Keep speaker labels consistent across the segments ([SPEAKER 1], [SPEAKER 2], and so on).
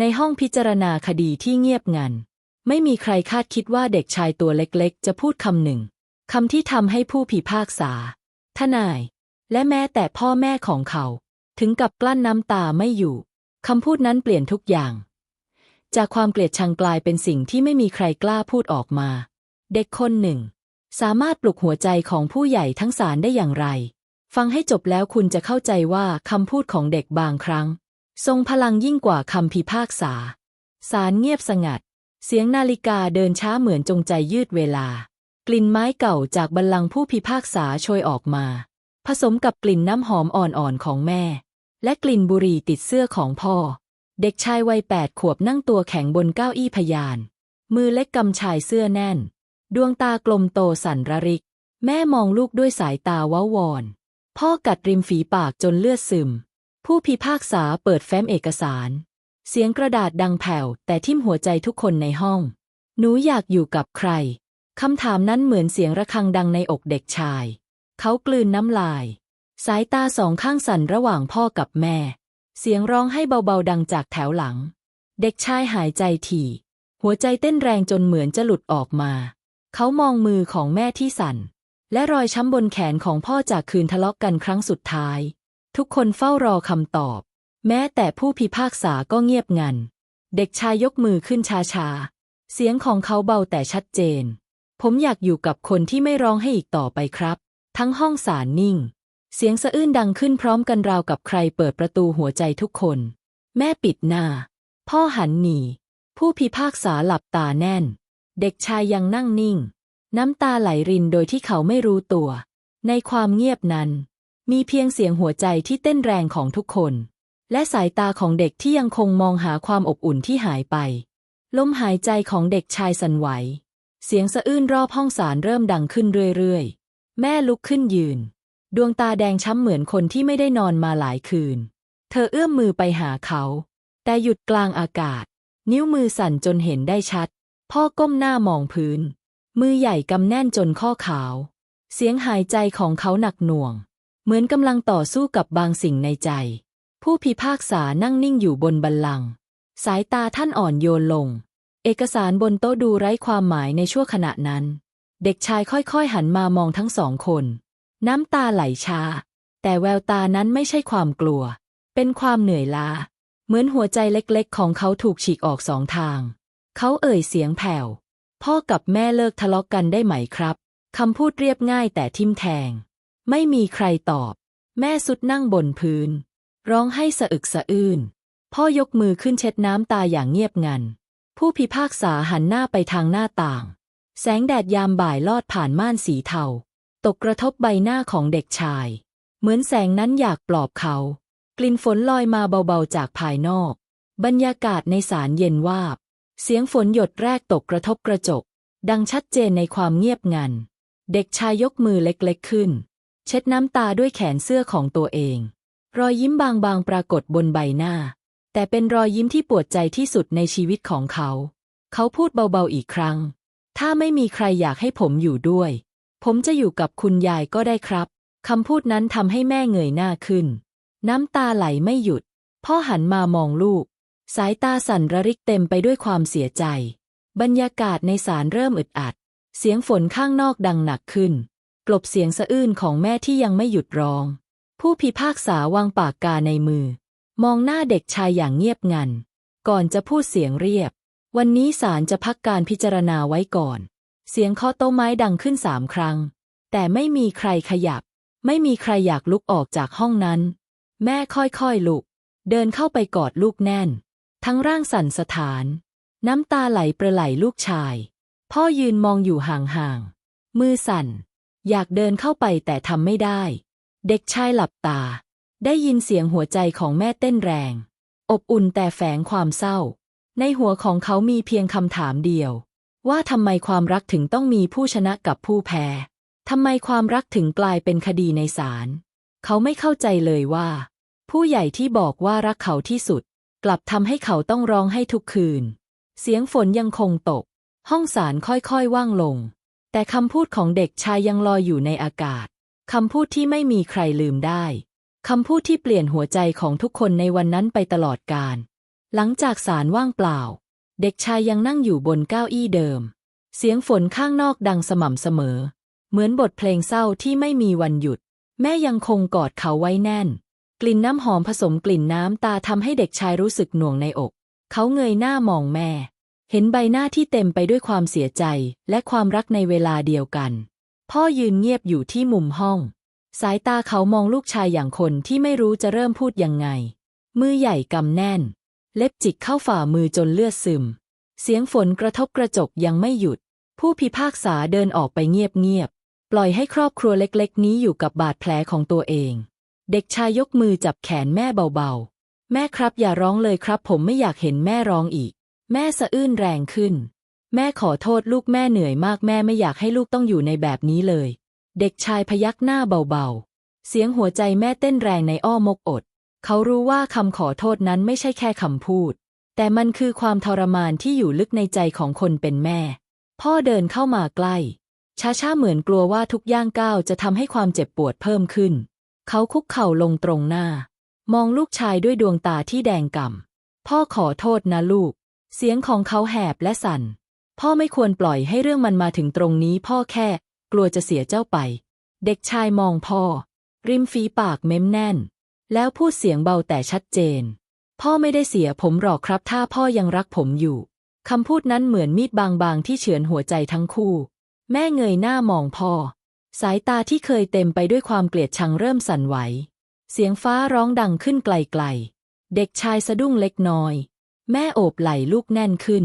[SPEAKER 1] ในห้องพิจารณาคดีที่เงียบงัน ไม่มีใครคาดคิดว่าเด็กชายตัวเล็กๆ จะพูดคำหนึ่งคำที่ทำให้ผู้พิพากษา ทนาย และแม้แต่พ่อแม่ของเขา ถึงกับกลั้นน้ำตาไม่อยู่คำพูดนั้นเปลี่ยนทุกอย่าง จากความเกลียดชังกลายเป็นสิ่งที่ไม่มีใครกล้าพูดออกมา เด็กคนหนึ่ง สามารถปลุกหัวใจของผู้ใหญ่ทั้งสารได้อย่างไร ฟังให้จบแล้วคุณจะเข้าใจว่าคำพูดของเด็กบางครั้ง ทรงพลังยิ่งกว่าคำพิพากษา สารเงียบสงัด เสียงนาฬิกาเดินช้าเหมือนจงใจยืดเวลา กลิ่นไม้เก่าจากบัลลังก์ผู้พิพากษาโชยออกมา ผสมกับกลิ่นน้ำหอมอ่อนๆของแม่ และกลิ่นบุหรี่ติดเสื้อของพ่อ เด็กชายวัยแปดขวบนั่งตัวแข็งบนเก้าอี้พยาน มือเล็กกำชายเสื้อแน่น ดวงตากลมโตสั่นระริก แม่มองลูกด้วยสายตาว้าวอน พ่อกัดริมฝีปากจนเลือดซึม ผู้พิพากษาเปิดแฟ้มเอกสาร เสียงกระดาษดังแผ่ว แต่ทิ่มหัวใจทุกคนในห้อง หนูอยากอยู่กับใคร คำถามนั้นเหมือนเสียงระฆังดังในอกเด็กชาย เขากลืนน้ำลาย สายตาสองข้างสั่นระหว่างพ่อกับแม่ เสียงร้องให้เบาๆดังจากแถวหลัง เด็กชายหายใจถี่ หัวใจเต้นแรงจนเหมือนจะหลุดออกมา เขามองมือของแม่ที่สั่น และรอยช้ำบนแขนของพ่อจากคืนทะเลาะกกันครั้งสุดท้าย ทุกคนเฝ้ารอคำตอบ แม้แต่ผู้พิพากษาก็เงียบงัน เด็กชายยกมือขึ้นช้าๆ เสียงของเขาเบาแต่ชัดเจน ผมอยากอยู่กับคนที่ไม่ร้องให้อีกต่อไปครับ ทั้งห้องสารนิ่ง เสียงสะอื้นดังขึ้นพร้อมกันราวกับใครเปิดประตูหัวใจทุกคน แม่ปิดหน้า พ่อหันหนี ผู้พิพากษาหลับตาแน่น เด็กชายยังนั่งนิ่ง น้ำตาไหลรินโดยที่เขาไม่รู้ตัว ในความเงียบนั้น มีเพียงเสียงหัวใจที่เต้นแรงของทุกคน และสายตาของเด็กที่ยังคงมองหาความอบอุ่นที่หายไป ลมหายใจของเด็กชายสั่นไหว เสียงสะอื้นรอบห้องศาลเริ่มดังขึ้นเรื่อยๆ แม่ลุกขึ้นยืน ดวงตาแดงช้ำเหมือนคนที่ไม่ได้นอนมาหลายคืน เธอเอื้อมมือไปหาเขา แต่หยุดกลางอากาศ นิ้วมือสั่นจนเห็นได้ชัด พ่อก้มหน้ามองพื้น มือใหญ่กำแน่นจนข้อขาว เสียงหายใจของเขาหนักหน่วง เหมือนกำลังต่อสู้กับบางสิ่งในใจ ผู้พิพากษานั่งนิ่งอยู่บนบัลลังก์สายตาท่านอ่อนโยนลง เอกสารบนโต๊ะดูไร้ความหมายในชั่วขณะนั้น เด็กชายค่อยๆหันมามองทั้งสองคน น้ำตาไหลช้า แต่แววตานั้นไม่ใช่ความกลัว เป็นความเหนื่อยล้า เหมือนหัวใจเล็กๆ ของเขาถูกฉีกออกสองทาง เขาเอ่ยเสียงแผ่ว พ่อกับแม่เลิกทะเลาะกกันได้ไหมครับคำพูดเรียบง่ายแต่ทิ่มแทง ไม่มีใครตอบ แม่สุดนั่งบนพื้น ร้องให้สะอึกสะอื้น พ่อยกมือขึ้นเช็ดน้ำตาอย่างเงียบงัน ผู้พิพากษาหันหน้าไปทางหน้าต่าง แสงแดดยามบ่ายลอดผ่านม่านสีเทา ตกกระทบใบหน้าของเด็กชาย เหมือนแสงนั้นอยากปลอบเขา กลิ่นฝนลอยมาเบาๆจากภายนอก บรรยากาศในศาลเย็นวาบ เสียงฝนหยดแรกตกกระทบกระจก ดังชัดเจนในความเงียบงัน เด็กชายยกมือเล็กๆขึ้น เช็ดน้ำตาด้วยแขนเสื้อของตัวเอง รอยยิ้มบางๆปรากฏบนใบหน้า แต่เป็นรอยยิ้มที่ปวดใจที่สุดในชีวิตของเขา เขาพูดเบาๆอีกครั้ง ถ้าไม่มีใครอยากให้ผมอยู่ด้วย ผมจะอยู่กับคุณยายก็ได้ครับคำพูดนั้นทำให้แม่เงยหน้าขึ้น น้ำตาไหลไม่หยุด พ่อหันมามองลูก สายตาสั่นระริกเต็มไปด้วยความเสียใจ บรรยากาศในศาลเริ่มอึดอัด เสียงฝนข้างนอกดังหนักขึ้น กลบเสียงสะอื้นของแม่ที่ยังไม่หยุดร้อง ผู้พิพากษาวางปากกาในมือ มองหน้าเด็กชายอย่างเงียบงัน ก่อนจะพูดเสียงเรียบ วันนี้ศาลจะพักการพิจารณาไว้ก่อน เสียงเคาะโต๊ะไม้ดังขึ้นสามครั้ง แต่ไม่มีใครขยับ ไม่มีใครอยากลุกออกจากห้องนั้น แม่ค่อยๆลุก เดินเข้าไปกอดลูกแน่น ทั้งร่างสั่นสะท้าน น้ำตาไหลประไหลลูกชาย พ่อยืนมองอยู่ห่างๆมือสั่น อยากเดินเข้าไปแต่ทำไม่ได้ เด็กชายหลับตา ได้ยินเสียงหัวใจของแม่เต้นแรง อบอุ่นแต่แฝงความเศร้า ในหัวของเขามีเพียงคำถามเดียว ว่าทำไมความรักถึงต้องมีผู้ชนะกับผู้แพ้ทำไมความรักถึงกลายเป็นคดีในศาลเขาไม่เข้าใจเลยว่า ผู้ใหญ่ที่บอกว่ารักเขาที่สุด กลับทำให้เขาต้องร้องให้ทุกคืน เสียงฝนยังคงตก ห้องศาลค่อยๆว่างลง แต่คำพูดของเด็กชายยังลอยอยู่ในอากาศ คำพูดที่ไม่มีใครลืมได้ คำพูดที่เปลี่ยนหัวใจของทุกคนในวันนั้นไปตลอดกาล หลังจากศาลว่างเปล่า เด็กชายยังนั่งอยู่บนเก้าอี้เดิม เสียงฝนข้างนอกดังสม่ำเสมอ เหมือนบทเพลงเศร้าที่ไม่มีวันหยุด แม่ยังคงกอดเขาไว้แน่น กลิ่นน้ำหอมผสมกลิ่นน้ำตาทำให้เด็กชายรู้สึกหน่วงในอก เขาเงยหน้ามองแม่ เห็นใบหน้าที่เต็มไปด้วยความเสียใจและความรักในเวลาเดียวกัน พ่อยืนเงียบอยู่ที่มุมห้อง สายตาเขามองลูกชายอย่างคนที่ไม่รู้จะเริ่มพูดยังไง มือใหญ่กำแน่น เล็บจิกเข้าฝ่ามือจนเลือดซึม เสียงฝนกระทบกระจกยังไม่หยุด ผู้พิพากษาเดินออกไปเงียบๆ ปล่อยให้ครอบครัวเล็กๆ นี้อยู่กับบาดแผลของตัวเอง เด็กชายยกมือจับแขนแม่เบาๆ แม่ครับอย่าร้องเลยครับ ผมไม่อยากเห็นแม่ร้องอีก แม่สะอื้นแรงขึ้น แม่ขอโทษลูกแม่เหนื่อยมากแม่ไม่อยากให้ลูกต้องอยู่ในแบบนี้เลย เด็กชายพยักหน้าเบาๆ เสียงหัวใจแม่เต้นแรงในอ้อมอกอด เขารู้ว่าคำขอโทษนั้นไม่ใช่แค่คำพูด แต่มันคือความทรมานที่อยู่ลึกในใจของคนเป็นแม่ พ่อเดินเข้ามาใกล้ ช้าๆเหมือนกลัวว่าทุกย่างก้าวจะทำให้ความเจ็บปวดเพิ่มขึ้น เขาคุกเข่าลงตรงหน้า มองลูกชายด้วยดวงตาที่แดงก่ำพ่อขอโทษนะลูก เสียงของเขาแหบและสั่น พ่อไม่ควรปล่อยให้เรื่องมันมาถึงตรงนี้พ่อแค่ กลัวจะเสียเจ้าไป เด็กชายมองพ่อ ริมฝีปากเม้มแน่น แล้วพูดเสียงเบาแต่ชัดเจน พ่อไม่ได้เสียผมหรอกครับ ถ้าพ่อยังรักผมอยู่คำพูดนั้นเหมือนมีดบางๆ ที่เฉือนหัวใจทั้งคู่ แม่เงยหน้ามองพ่อ สายตาที่เคยเต็มไปด้วยความเกลียดชังเริ่มสั่นไหว เสียงฟ้าร้องดังขึ้นไกลๆ เด็กชายสะดุ้งเล็กน้อย แม่โอบไหล่ลูกแน่นขึ้น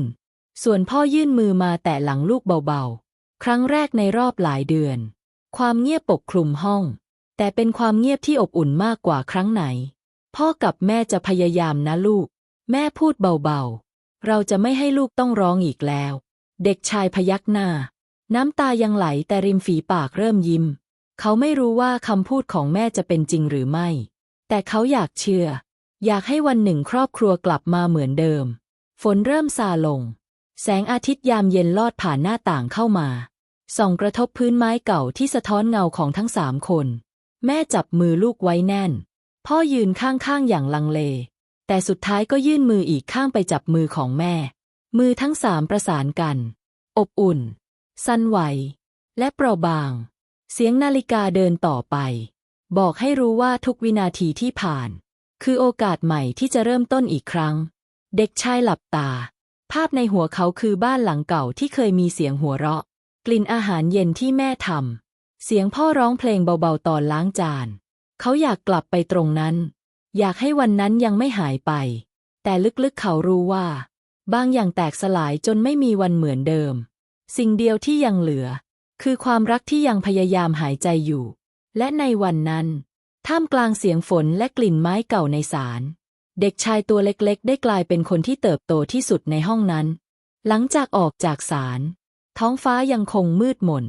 [SPEAKER 1] ส่วนพ่อยื่นมือมาแตะหลังลูกเบาๆ ครั้งแรกในรอบหลายเดือน ความเงียบปกคลุมห้อง แต่เป็นความเงียบที่อบอุ่นมากกว่าครั้งไหน พ่อกับแม่จะพยายามนะลูก แม่พูดเบาๆ เราจะไม่ให้ลูกต้องร้องอีกแล้ว เด็กชายพยักหน้า น้ำตายังไหลแต่ริมฝีปากเริ่มยิ้ม เขาไม่รู้ว่าคำพูดของแม่จะเป็นจริงหรือไม่ แต่เขาอยากเชื่อ อยากให้วันหนึ่งครอบครัวกลับมาเหมือนเดิม ฝนเริ่มซาลง แสงอาทิตย์ยามเย็นลอดผ่านหน้าต่างเข้ามา ส่องกระทบพื้นไม้เก่าที่สะท้อนเงาของทั้งสามคน แม่จับมือลูกไว้แน่น พ่อยืนข้างๆอย่างลังเล แต่สุดท้ายก็ยื่นมืออีกข้างไปจับมือของแม่ มือทั้งสามประสานกัน อบอุ่น สั่นไหว และเปราะบาง เสียงนาฬิกาเดินต่อไป บอกให้รู้ว่าทุกวินาทีที่ผ่าน คือโอกาสใหม่ที่จะเริ่มต้นอีกครั้ง เด็กชายหลับตา ภาพในหัวเขาคือบ้านหลังเก่าที่เคยมีเสียงหัวเราะ กลิ่นอาหารเย็นที่แม่ทำเสียงพ่อร้องเพลงเบาๆตอนล้างจาน เขาอยากกลับไปตรงนั้น อยากให้วันนั้นยังไม่หายไป แต่ลึกๆเขารู้ว่า บางอย่างแตกสลายจนไม่มีวันเหมือนเดิม สิ่งเดียวที่ยังเหลือ คือความรักที่ยังพยายามหายใจอยู่ และในวันนั้น ท่ามกลางเสียงฝนและกลิ่นไม้เก่าในศาล เด็กชายตัวเล็กๆ ได้กลายเป็นคนที่เติบโตที่สุดในห้องนั้น หลังจากออกจากศาล ท้องฟ้ายังคงมืดมน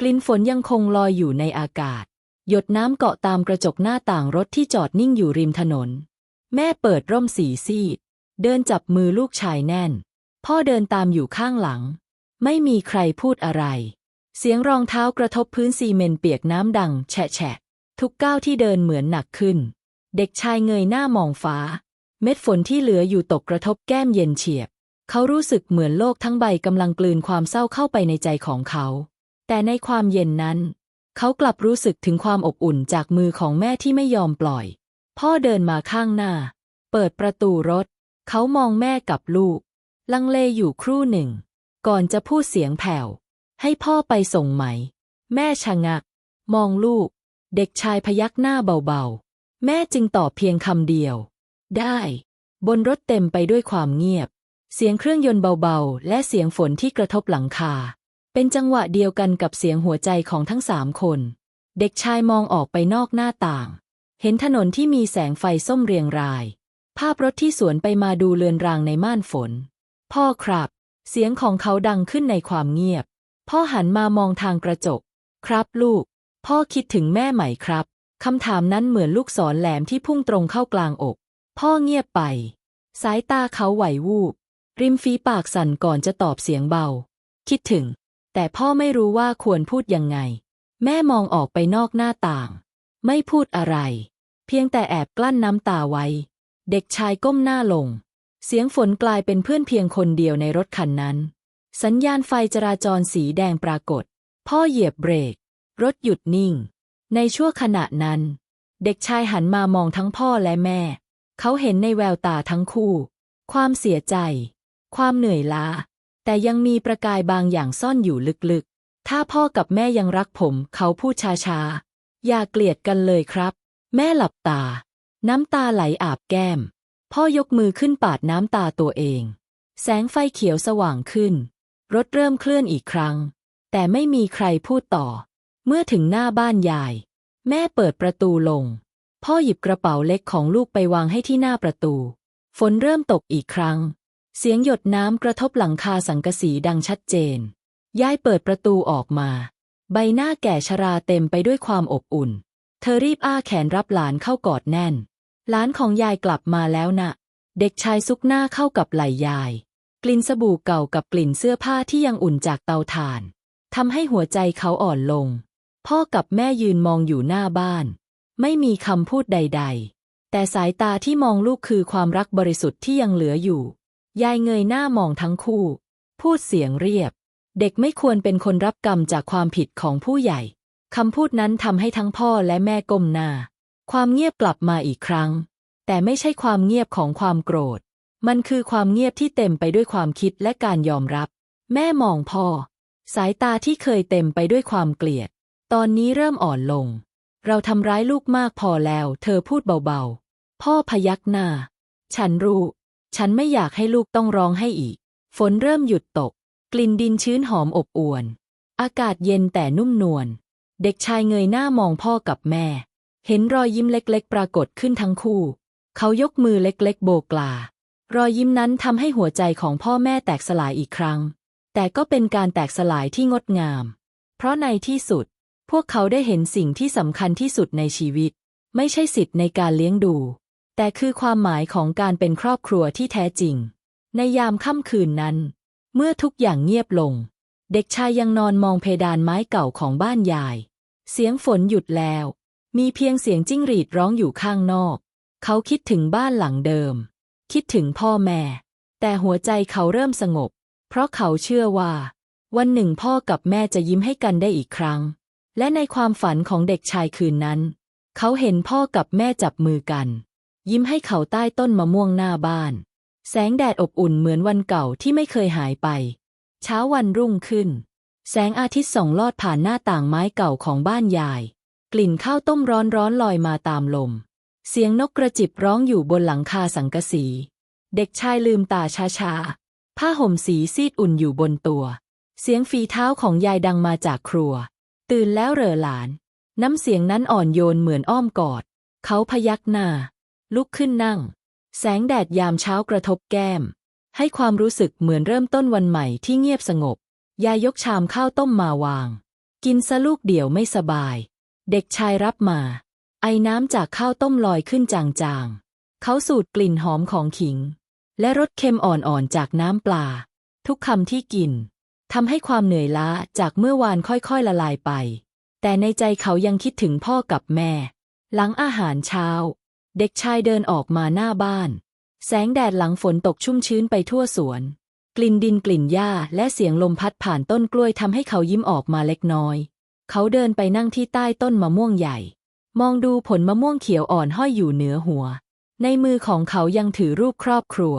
[SPEAKER 1] กลิ่นฝนยังคงลอยอยู่ในอากาศ หยดน้ำเกาะตามกระจกหน้าต่างรถที่จอดนิ่งอยู่ริมถนน แม่เปิดร่มสีซีด เดินจับมือลูกชายแน่น พ่อเดินตามอยู่ข้างหลัง ไม่มีใครพูดอะไร เสียงรองเท้ากระทบพื้นซีเมนต์เปียกน้ำดังแฉะแฉะ ทุกก้าวที่เดินเหมือนหนักขึ้น เด็กชายเงยหน้ามองฟ้า เม็ดฝนที่เหลืออยู่ตกกระทบแก้มเย็นเฉียบ เขารู้สึกเหมือนโลกทั้งใบกำลังกลืนความเศร้าเข้าไปในใจของเขา แต่ในความเย็นนั้น เขากลับรู้สึกถึงความอบอุ่นจากมือของแม่ที่ไม่ยอมปล่อย พ่อเดินมาข้างหน้า เปิดประตูรถ เขามองแม่กับลูก ลังเลอยู่ครู่หนึ่ง ก่อนจะพูดเสียงแผ่ว ให้พ่อไปส่งไหม แม่ชะงัก มองลูก เด็กชายพยักหน้าเบาๆ แม่จึงตอบเพียงคำเดียว ได้ บนรถเต็มไปด้วยความเงียบ เสียงเครื่องยนต์เบาๆ และเสียงฝนที่กระทบหลังคา เป็นจังหวะเดียวกันกับเสียงหัวใจของทั้งสามคน เด็กชายมองออกไปนอกหน้าต่าง เห็นถนนที่มีแสงไฟส้มเรียงราย ภาพรถที่สวนไปมาดูเลือนรางในม่านฝน พ่อครับ เสียงของเขาดังขึ้นในความเงียบ พ่อหันมามองทางกระจก ครับลูก พ่อคิดถึงแม่ไหมครับ คำถามนั้นเหมือนลูกศรแหลมที่พุ่งตรงเข้ากลางอก พ่อเงียบไป สายตาเขาไหววูบ ริมฝีปากสั่นก่อนจะตอบเสียงเบา คิดถึง แต่พ่อไม่รู้ว่าควรพูดยังไง แม่มองออกไปนอกหน้าต่าง ไม่พูดอะไร เพียงแต่แอบกลั้นน้ำตาไว้ เด็กชายก้มหน้าลง เสียงฝนกลายเป็นเพื่อนเพียงคนเดียวในรถคันนั้น สัญญาณไฟจราจรสีแดงปรากฏ พ่อเหยียบเบรก รถหยุดนิ่ง ในชั่วขณะนั้น เด็กชายหันมามองทั้งพ่อและแม่ เขาเห็นในแววตาทั้งคู่ ความเสียใจ ความเหนื่อยล้า แต่ยังมีประกายบางอย่างซ่อนอยู่ลึกๆ ถ้าพ่อกับแม่ยังรักผม เขาพูดช้าๆ อย่าเกลียดกันเลยครับ แม่หลับตา น้ำตาไหลอาบแก้ม พ่อยกมือขึ้นปาดน้ำตาตัวเอง แสงไฟเขียวสว่างขึ้น รถเริ่มเคลื่อนอีกครั้ง แต่ไม่มีใครพูดต่อ เมื่อถึงหน้าบ้านยาย แม่เปิดประตูลง พ่อหยิบกระเป๋าเล็กของลูกไปวางให้ที่หน้าประตู ฝนเริ่มตกอีกครั้ง เสียงหยดน้ำกระทบหลังคาสังกะสีดังชัดเจน ยายเปิดประตูออกมา ใบหน้าแก่ชราเต็มไปด้วยความอบอุ่น เธอรีบอ้าแขนรับหลานเข้ากอดแน่น หลานของยายกลับมาแล้วนะ่ะ เด็กชายซุกหน้าเข้ากับไหล่ยาย กลิ่นสบู่เก่ากับกลิ่นเสื้อผ้าที่ยังอุ่นจากเตาถ่านทำให้หัวใจเขาอ่อนลง พ่อกับแม่ยืนมองอยู่หน้าบ้าน ไม่มีคำพูดใด ๆ แต่สายตาที่มองลูกคือความรักบริสุทธิ์ที่ยังเหลืออยู่ ยายเงยหน้ามองทั้งคู่ พูดเสียงเรียบ เด็กไม่ควรเป็นคนรับกรรมจากความผิดของผู้ใหญ่คำพูดนั้นทำให้ทั้งพ่อและแม่ก้มหน้า ความเงียบกลับมาอีกครั้ง แต่ไม่ใช่ความเงียบของความโกรธ มันคือความเงียบที่เต็มไปด้วยความคิดและการยอมรับ แม่มองพ่อ สายตาที่เคยเต็มไปด้วยความเกลียด ตอนนี้เริ่มอ่อนลง เราทำร้ายลูกมากพอแล้ว เธอพูดเบาๆ พ่อพยักหน้า ฉันรู้ ฉันไม่อยากให้ลูกต้องร้องให้อีก ฝนเริ่มหยุดตก กลิ่นดินชื้นหอมอบอวน อากาศเย็นแต่นุ่มนวล เด็กชายเงยหน้ามองพ่อกับแม่ เห็นรอยยิ้มเล็กๆ ปรากฏขึ้นทั้งคู่ เขายกมือเล็กๆ โบกลา รอยยิ้มนั้นทำให้หัวใจของพ่อแม่แตกสลายอีกครั้ง แต่ก็เป็นการแตกสลายที่งดงาม เพราะในที่สุด พวกเขาได้เห็นสิ่งที่สำคัญที่สุดในชีวิต ไม่ใช่สิทธิ์ในการเลี้ยงดู แต่คือความหมายของการเป็นครอบครัวที่แท้จริง ในยามค่ำคืนนั้น เมื่อทุกอย่างเงียบลง เด็กชายยังนอนมองเพดานไม้เก่าของบ้านยาย เสียงฝนหยุดแล้ว มีเพียงเสียงจิ้งหรีดร้องอยู่ข้างนอก เขาคิดถึงบ้านหลังเดิม คิดถึงพ่อแม่ แต่หัวใจเขาเริ่มสงบ เพราะเขาเชื่อว่า วันหนึ่งพ่อกับแม่จะยิ้มให้กันได้อีกครั้ง และในความฝันของเด็กชายคืนนั้น เขาเห็นพ่อกับแม่จับมือกัน ยิ้มให้เขาใต้ต้นมะม่วงหน้าบ้าน แสงแดดอบอุ่นเหมือนวันเก่าที่ไม่เคยหายไป เช้าวันรุ่งขึ้น แสงอาทิตย์ส่องลอดผ่านหน้าต่างไม้เก่าของบ้านยาย กลิ่นข้าวต้มร้อนร้อนๆลอยมาตามลม เสียงนกกระจิบร้องอยู่บนหลังคาสังกะสี เด็กชายลืมตาช้าๆผ้าห่มสีซีดอุ่นอยู่บนตัว เสียงฝีเท้าของยายดังมาจากครัว ตื่นแล้วเหรอหลาน น้ำเสียงนั้นอ่อนโยนเหมือนอ้อมกอด เขาพยักหน้า ลุกขึ้นนั่ง แสงแดดยามเช้ากระทบแก้ม ให้ความรู้สึกเหมือนเริ่มต้นวันใหม่ที่เงียบสงบ ยายยกชามข้าวต้มมาวาง กินซะลูกเดี่ยวไม่สบาย เด็กชายรับมา ไอน้ำจากข้าวต้มลอยขึ้นจางๆ เขาสูดกลิ่นหอมของขิง และรสเค็มอ่อนๆจากน้ำปลา ทุกคำที่กิน ทำให้ความเหนื่อยล้าจากเมื่อวานค่อยๆละลายไป แต่ในใจเขายังคิดถึงพ่อกับแม่ หลังอาหารเช้า เด็กชายเดินออกมาหน้าบ้าน แสงแดดหลังฝนตกชุ่มชื้นไปทั่วสวน กลิ่นดินกลิ่นหญ้าและเสียงลมพัดผ่านต้นกล้วยทำให้เขายิ้มออกมาเล็กน้อย เขาเดินไปนั่งที่ใต้ต้นมะม่วงใหญ่ มองดูผลมะม่วงเขียวอ่อนห้อยอยู่เหนือหัว ในมือของเขายังถือรูปครอบครัว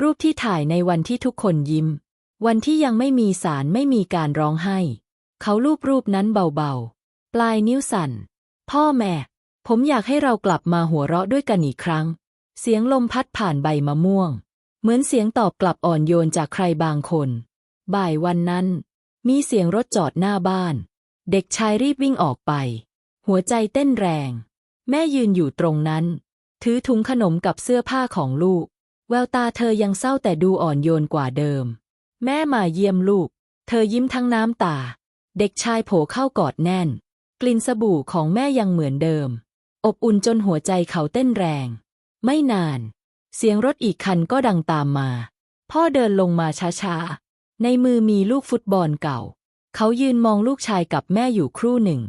[SPEAKER 1] รูปที่ถ่ายในวันที่ทุกคนยิ้ม วันที่ยังไม่มีสารไม่มีการร้องไห้ เขาลูบรูปนั้นเบาๆ ปลายนิ้วสั่น พ่อแม่ ผมอยากให้เรากลับมาหัวเราะด้วยกันอีกครั้ง เสียงลมพัดผ่านใบมะม่วง เหมือนเสียงตอบกลับอ่อนโยนจากใครบางคน บ่ายวันนั้น มีเสียงรถจอดหน้าบ้าน เด็กชายรีบวิ่งออกไป หัวใจเต้นแรง แม่ยืนอยู่ตรงนั้น ถือถุงขนมกับเสื้อผ้าของลูก แววตาเธอยังเศร้าแต่ดูอ่อนโยนกว่าเดิม แม่มาเยี่ยมลูก เธอยิ้มทั้งน้ำตา เด็กชายโผเข้ากอดแน่น กลิ่นสบู่ของแม่ยังเหมือนเดิม อบอุ่นจนหัวใจเขาเต้นแรง ไม่นาน เสียงรถอีกคันก็ดังตามมา พ่อเดินลงมาช้าๆ ในมือมีลูกฟุตบอลเก่า เขายืนมองลูกชายกับแม่อยู่ครู่หนึ่ง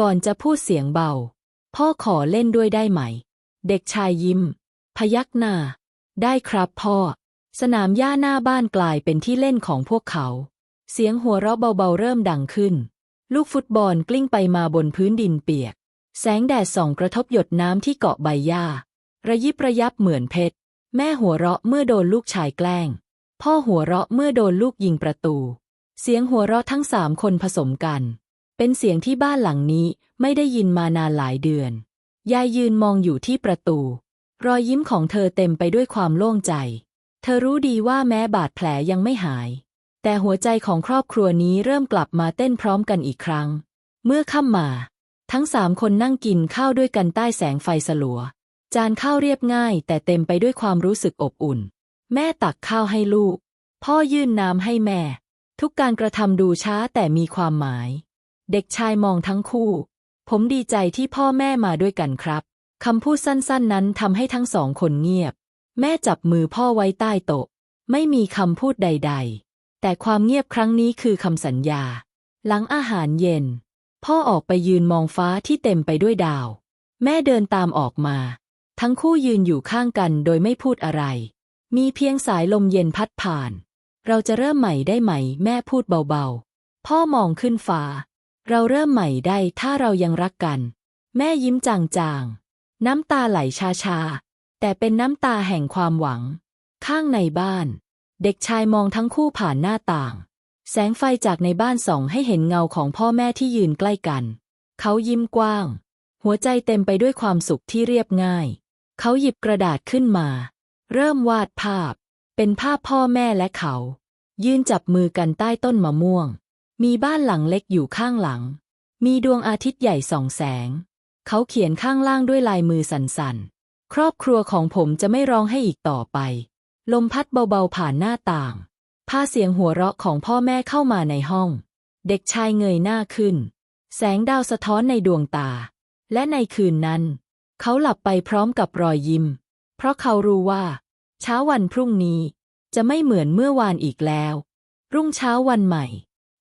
[SPEAKER 1] ก่อนจะพูดเสียงเบา พ่อขอเล่นด้วยได้ไหม เด็กชายยิ้ม พยักหน้า ได้ครับพ่อ สนามหญ้าหน้าบ้านกลายเป็นที่เล่นของพวกเขา เสียงหัวเราะเบาๆเริ่มดังขึ้น ลูกฟุตบอลกลิ้งไปมาบนพื้นดินเปียก แสงแดดส่องกระทบหยดน้ำที่เกาะใบหญ้า ระยิบระยับเหมือนเพชร แม่หัวเราะเมื่อโดนลูกชายแกล้ง พ่อหัวเราะเมื่อโดนลูกยิงประตู เสียงหัวเราะทั้งสามคนผสมกัน เป็นเสียงที่บ้านหลังนี้ไม่ได้ยินมานานหลายเดือน ยายยืนมองอยู่ที่ประตู รอยยิ้มของเธอเต็มไปด้วยความโล่งใจ เธอรู้ดีว่าแม้บาดแผลยังไม่หาย แต่หัวใจของครอบครัวนี้เริ่มกลับมาเต้นพร้อมกันอีกครั้ง เมื่อค่ำมา ทั้งสามคนนั่งกินข้าวด้วยกันใต้แสงไฟสลัว จานข้าวเรียบง่าย แต่เต็มไปด้วยความรู้สึกอบอุ่น แม่ตักข้าวให้ลูก พ่อยื่นน้ำให้แม่ ทุกการกระทำดูช้าแต่มีความหมาย เด็กชายมองทั้งคู่ ผมดีใจที่พ่อแม่มาด้วยกันครับคำพูดสั้นๆนั้นทำให้ทั้งสองคนเงียบ แม่จับมือพ่อไว้ใต้โต๊ะ ไม่มีคำพูดใด ๆ แต่ความเงียบครั้งนี้คือคำสัญญา หลังอาหารเย็น พ่อออกไปยืนมองฟ้าที่เต็มไปด้วยดาว แม่เดินตามออกมา ทั้งคู่ยืนอยู่ข้างกันโดยไม่พูดอะไร มีเพียงสายลมเย็นพัดผ่าน เราจะเริ่มใหม่ได้ไหม แม่พูดเบาๆ พ่อมองขึ้นฟ้า เราเริ่มใหม่ได้ถ้าเรายังรักกัน แม่ยิ้มจางๆ น้ำตาไหลชาๆ แต่เป็นน้ำตาแห่งความหวัง ข้างในบ้าน เด็กชายมองทั้งคู่ผ่านหน้าต่าง แสงไฟจากในบ้านส่องให้เห็นเงาของพ่อแม่ที่ยืนใกล้กัน เขายิ้มกว้าง หัวใจเต็มไปด้วยความสุขที่เรียบง่าย เขาหยิบกระดาษขึ้นมา เริ่มวาดภาพ เป็นภาพพ่อแม่และเขา ยืนจับมือกันใต้ต้นมะม่วง มีบ้านหลังเล็กอยู่ข้างหลัง มีดวงอาทิตย์ใหญ่ส่องแสง เขาเขียนข้างล่างด้วยลายมือสั่นๆ ครอบครัวของผมจะไม่ร้องให้อีกต่อไป ลมพัดเบาๆผ่านหน้าต่าง พาเสียงหัวเราะของพ่อแม่เข้ามาในห้อง เด็กชายเงยหน้าขึ้น แสงดาวสะท้อนในดวงตา และในคืนนั้น เขาหลับไปพร้อมกับรอยยิ้ม เพราะเขารู้ว่า เช้าวันพรุ่งนี้จะไม่เหมือนเมื่อวานอีกแล้ว รุ่งเช้าวันใหม่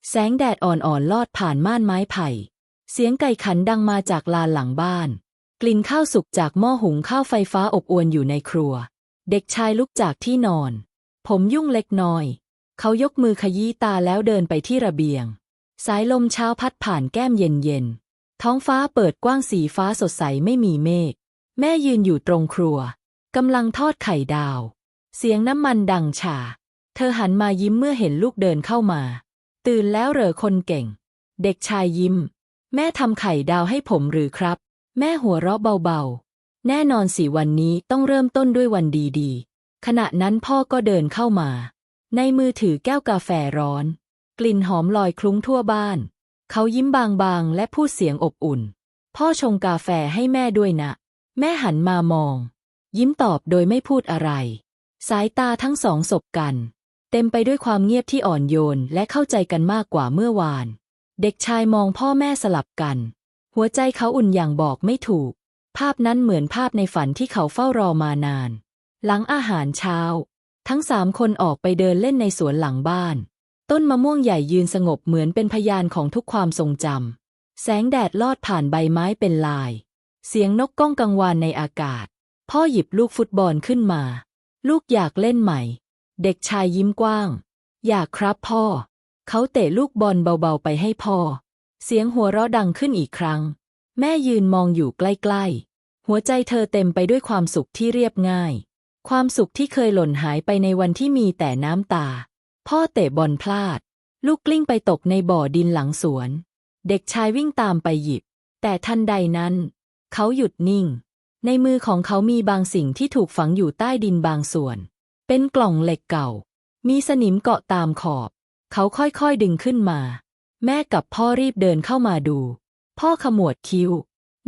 [SPEAKER 1] แสงแดดอ่อนๆลอดผ่านม่านไม้ไผ่ เสียงไก่ขันดังมาจากลานหลังบ้าน กลิ่นข้าวสุกจากหม้อหุงข้าวไฟฟ้าอบอวนอยู่ในครัว เด็กชายลุกจากที่นอน ผมยุ่งเล็กน้อย เขายกมือขยี้ตาแล้วเดินไปที่ระเบียง สายลมเช้าพัดผ่านแก้มเย็นๆ ท้องฟ้าเปิดกว้างสีฟ้าสดใสไม่มีเมฆ แม่ยืนอยู่ตรงครัว กำลังทอดไข่ดาว เสียงน้ำมันดังฉ่า เธอหันมายิ้มเมื่อเห็นลูกเดินเข้ามา ตื่นแล้วเหรอคนเก่ง เด็กชายยิ้ม แม่ทำไข่ดาวให้ผมหรือครับ แม่หัวเราะเบาๆ แน่นอนสิวันนี้ต้องเริ่มต้นด้วยวันดีๆ ขณะนั้นพ่อก็เดินเข้ามา ในมือถือแก้วกาแฟร้อน กลิ่นหอมลอยคลุ้งทั่วบ้าน เขายิ้มบางๆ และพูดเสียงอบอุ่น พ่อชงกาแฟให้แม่ด้วยนะ แม่หันมามอง ยิ้มตอบโดยไม่พูดอะไร สายตาทั้งสองสบกัน เต็มไปด้วยความเงียบที่อ่อนโยนและเข้าใจกันมากกว่าเมื่อวาน เด็กชายมองพ่อแม่สลับกัน หัวใจเขาอุ่นอย่างบอกไม่ถูก ภาพนั้นเหมือนภาพในฝันที่เขาเฝ้ารอมานาน หลังอาหารเช้า ทั้งสามคนออกไปเดินเล่นในสวนหลังบ้าน ต้นมะม่วงใหญ่ยืนสงบเหมือนเป็นพยานของทุกความทรงจำแสงแดดลอดผ่านใบไม้เป็นลาย เสียงนกก้องกังวานในอากาศ พ่อหยิบลูกฟุตบอลขึ้นมา ลูกอยากเล่นใหม่ เด็กชายยิ้มกว้าง อยากครับพ่อ เขาเตะลูกบอลเบาๆไปให้พ่อ เสียงหัวเราะดังขึ้นอีกครั้ง แม่ยืนมองอยู่ใกล้ๆ หัวใจเธอเต็มไปด้วยความสุขที่เรียบง่าย ความสุขที่เคยหล่นหายไปในวันที่มีแต่น้ำตา พ่อเตะบอลพลาด ลูกกลิ้งไปตกในบ่อดินหลังสวน เด็กชายวิ่งตามไปหยิบ แต่ทันใดนั้น เขาหยุดนิ่ง ในมือของเขามีบางสิ่งที่ถูกฝังอยู่ใต้ดินบางส่วน เป็นกล่องเหล็กเก่า มีสนิมเกาะตามขอบ เขาค่อยๆดึงขึ้นมา แม่กับพ่อรีบเดินเข้ามาดู พ่อขมวดคิ้ว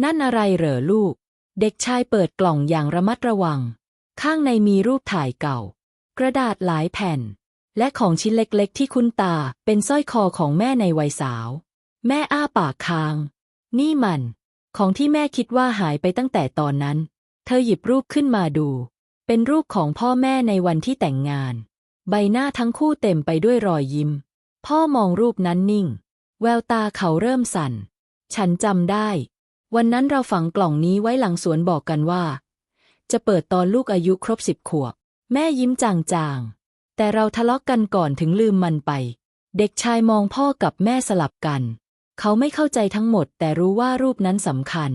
[SPEAKER 1] นั่นอะไรเหรอลูก เด็กชายเปิดกล่องอย่างระมัดระวัง ข้างในมีรูปถ่ายเก่า กระดาษหลายแผ่น และของชิ้นเล็กๆ ที่คุ้นตาเป็นสร้อยคอของแม่ในวัยสาว แม่อ้าปากค้าง นี่มัน ของที่แม่คิดว่าหายไปตั้งแต่ตอนนั้น เธอหยิบรูปขึ้นมาดู เป็นรูปของพ่อแม่ในวันที่แต่งงาน ใบหน้าทั้งคู่เต็มไปด้วยรอยยิ้ม พ่อมองรูปนั้นนิ่ง แววตาเขาเริ่มสั่น ฉันจำได้ วันนั้นเราฝังกล่องนี้ไว้หลังสวนบอกกันว่า จะเปิดตอนลูกอายุครบสิบขวบ แม่ยิ้มจางๆ แต่เราทะเลาะกกันก่อนถึงลืมมันไป เด็กชายมองพ่อกับแม่สลับกัน เขาไม่เข้าใจทั้งหมด แต่รู้ว่ารูปนั้นสำคัญ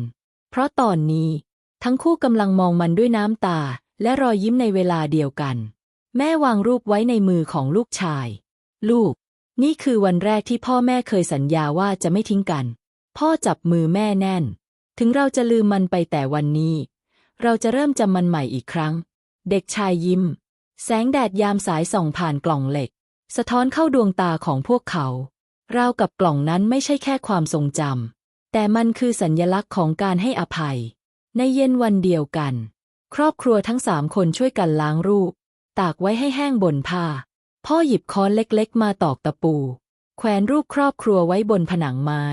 [SPEAKER 1] เพราะตอนนี้ ทั้งคู่กำลังมองมันด้วยน้ำตา และรอยยิ้มในเวลาเดียวกัน แม่วางรูปไว้ในมือของลูกชาย ลูก นี่คือวันแรกที่พ่อแม่เคยสัญญาว่าจะไม่ทิ้งกัน พ่อจับมือแม่แน่น ถึงเราจะลืมมันไปแต่วันนี้ เราจะเริ่มจำมันใหม่อีกครั้ง เด็กชายยิ้ม แสงแดดยามสายส่องผ่านกล่องเหล็ก สะท้อนเข้าดวงตาของพวกเขาราวกับกล่องนั้นไม่ใช่แค่ความทรงจำ แต่มันคือสัญญลักษณ์ของการให้อภัย ในเย็นวันเดียวกัน ครอบครัวทั้งสามคนช่วยกันล้างรูป ตากไว้ให้แห้งบนผ้า พ่อหยิบค้อนเล็กๆ มาตอกตะปู แขวนรูปครอบครัวไว้บนผนังไม้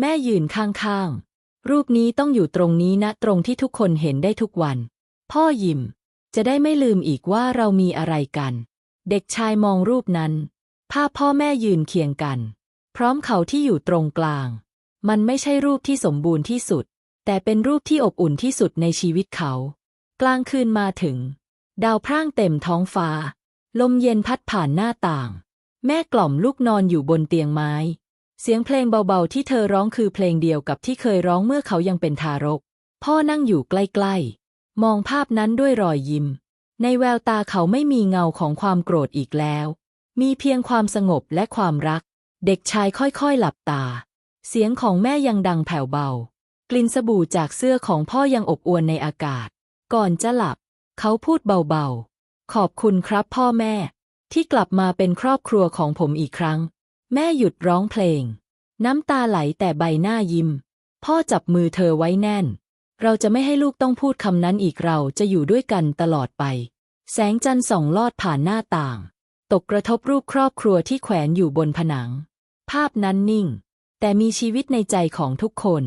[SPEAKER 1] แม่ยืนข้างๆ รูปนี้ต้องอยู่ตรงนี้นะตรงที่ทุกคนเห็นได้ทุกวัน พ่อยิ้มจะได้ไม่ลืมอีกว่าเรามีอะไรกัน เด็กชายมองรูปนั้น ภาพพ่อแม่ยืนเคียงกัน พร้อมเขาที่อยู่ตรงกลาง มันไม่ใช่รูปที่สมบูรณ์ที่สุด แต่เป็นรูปที่อบอุ่นที่สุดในชีวิตเขา กลางคืนมาถึง ดาวพร่างเต็มท้องฟ้า ลมเย็นพัดผ่านหน้าต่าง แม่กล่อมลูกนอนอยู่บนเตียงไม้ เสียงเพลงเบาๆที่เธอร้องคือเพลงเดียวกับที่เคยร้องเมื่อเขายังเป็นทารก พ่อนั่งอยู่ใกล้ๆ มองภาพนั้นด้วยรอยยิ้ม ในแววตาเขาไม่มีเงาของความโกรธอีกแล้ว มีเพียงความสงบและความรัก เด็กชายค่อยๆหลับตา เสียงของแม่ยังดังแผ่วเบา กลิ่นสบู่จากเสื้อของพ่อยังอบอวลในอากาศ ก่อนจะหลับ เขาพูดเบาๆ ขอบคุณครับพ่อแม่ ที่กลับมาเป็นครอบครัวของผมอีกครั้ง แม่หยุดร้องเพลง น้ำตาไหลแต่ใบหน้ายิ้ม พ่อจับมือเธอไว้แน่น เราจะไม่ให้ลูกต้องพูดคำนั้นอีกเราจะอยู่ด้วยกันตลอดไป แสงจันทร์ส่องลอดผ่านหน้าต่าง ตกกระทบรูปครอบครัวที่แขวนอยู่บนผนัง ภาพนั้นนิ่ง แต่มีชีวิตในใจของทุกคน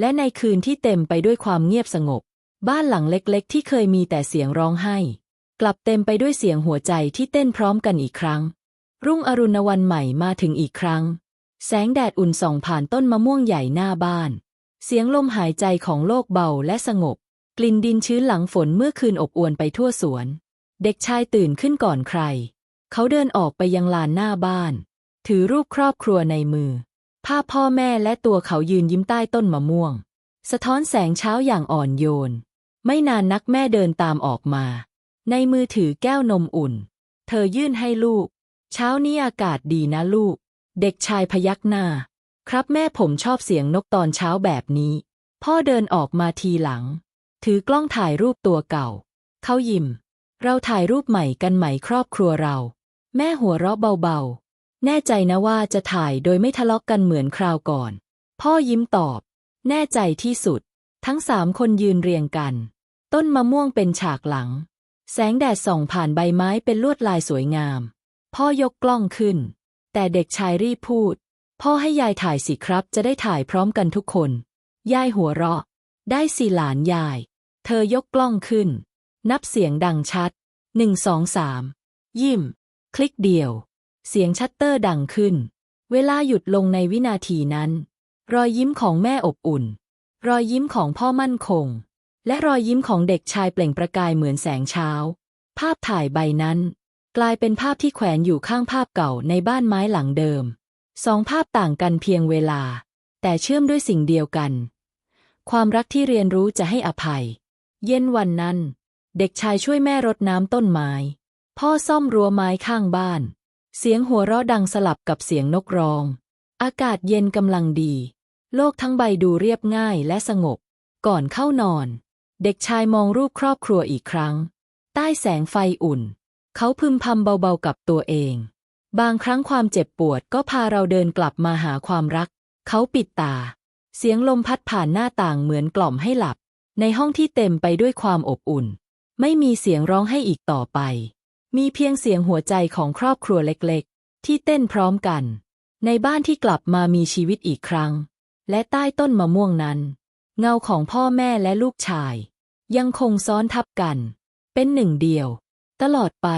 [SPEAKER 1] และในคืนที่เต็มไปด้วยความเงียบสงบ บ้านหลังเล็กๆ ที่เคยมีแต่เสียงร้องไห้ กลับเต็มไปด้วยเสียงหัวใจที่เต้นพร้อมกันอีกครั้ง รุ่งอรุณวันใหม่มาถึงอีกครั้ง แสงแดดอุ่นส่องผ่านต้นมะม่วงใหญ่หน้าบ้าน เสียงลมหายใจของโลกเบาและสงบ กลิ่นดินชื้นหลังฝนเมื่อคืนอบอวลไปทั่วสวน เด็กชายตื่นขึ้นก่อนใคร เขาเดินออกไปยังลานหน้าบ้าน ถือรูปครอบครัวในมือ ภาพพ่อแม่และตัวเขายืนยิ้มใต้ต้นมะม่วง สะท้อนแสงเช้าอย่างอ่อนโยน ไม่นานนักแม่เดินตามออกมา ในมือถือแก้วนมอุ่น เธอยื่นให้ลูก เช้านี้อากาศดีนะลูก เด็กชายพยักหน้า ครับแม่ผมชอบเสียงนกตอนเช้าแบบนี้ พ่อเดินออกมาทีหลัง ถือกล้องถ่ายรูปตัวเก่า เขายิ้ม เราถ่ายรูปใหม่กันไหมครอบครัวเรา แม่หัวเราะเบาๆ แน่ใจนะว่าจะถ่ายโดยไม่ทะเลาะกกันเหมือนคราวก่อน พ่อยิ้มตอบ แน่ใจที่สุด ทั้งสามคนยืนเรียงกัน ต้นมะม่วงเป็นฉากหลัง แสงแดดส่องผ่านใบไม้เป็นลวดลายสวยงาม พ่อยกกล้องขึ้น แต่เด็กชายรีบพูด พ่อให้ยายถ่ายสิครับ จะได้ถ่ายพร้อมกันทุกคน ยายหัวเราะ ได้สิหลานยาย เธอยกกล้องขึ้น นับเสียงดังชัดหนึ่งสองสามยิ้ม คลิกเดียว เสียงชัตเตอร์ดังขึ้น เวลาหยุดลงในวินาทีนั้น รอยยิ้มของแม่อบอุ่น รอยยิ้มของพ่อมั่นคง และรอยยิ้มของเด็กชายเปล่งประกายเหมือนแสงเช้า ภาพถ่ายใบนั้น กลายเป็นภาพที่แขวนอยู่ข้างภาพเก่าในบ้านไม้หลังเดิม สองภาพต่างกันเพียงเวลา แต่เชื่อมด้วยสิ่งเดียวกัน ความรักที่เรียนรู้จะให้อภัย เย็นวันนั้น เด็กชายช่วยแม่รดน้ำต้นไม้ พ่อซ่อมรั้วไม้ข้างบ้าน เสียงหัวเราะดังสลับกับเสียงนกร้อง อากาศเย็นกำลังดี โลกทั้งใบดูเรียบง่ายและสงบ ก่อนเข้านอน เด็กชายมองรูปครอบครัวอีกครั้ง ใต้แสงไฟอุ่น เขาพึมพำเบาๆกับตัวเอง บางครั้งความเจ็บปวดก็พาเราเดินกลับมาหาความรัก เขาปิดตา เสียงลมพัดผ่านหน้าต่างเหมือนกล่อมให้หลับ ในห้องที่เต็มไปด้วยความอบอุ่น ไม่มีเสียงร้องให้อีกต่อไป มีเพียงเสียงหัวใจของครอบครัวเล็กๆ ที่เต้นพร้อมกัน ในบ้านที่กลับมามีชีวิตอีกครั้ง และใต้ต้นมะม่วงนั้น เงาของพ่อแม่และลูกชาย ยังคงซ้อนทับกัน เป็นหนึ่งเดียว ตลอดไป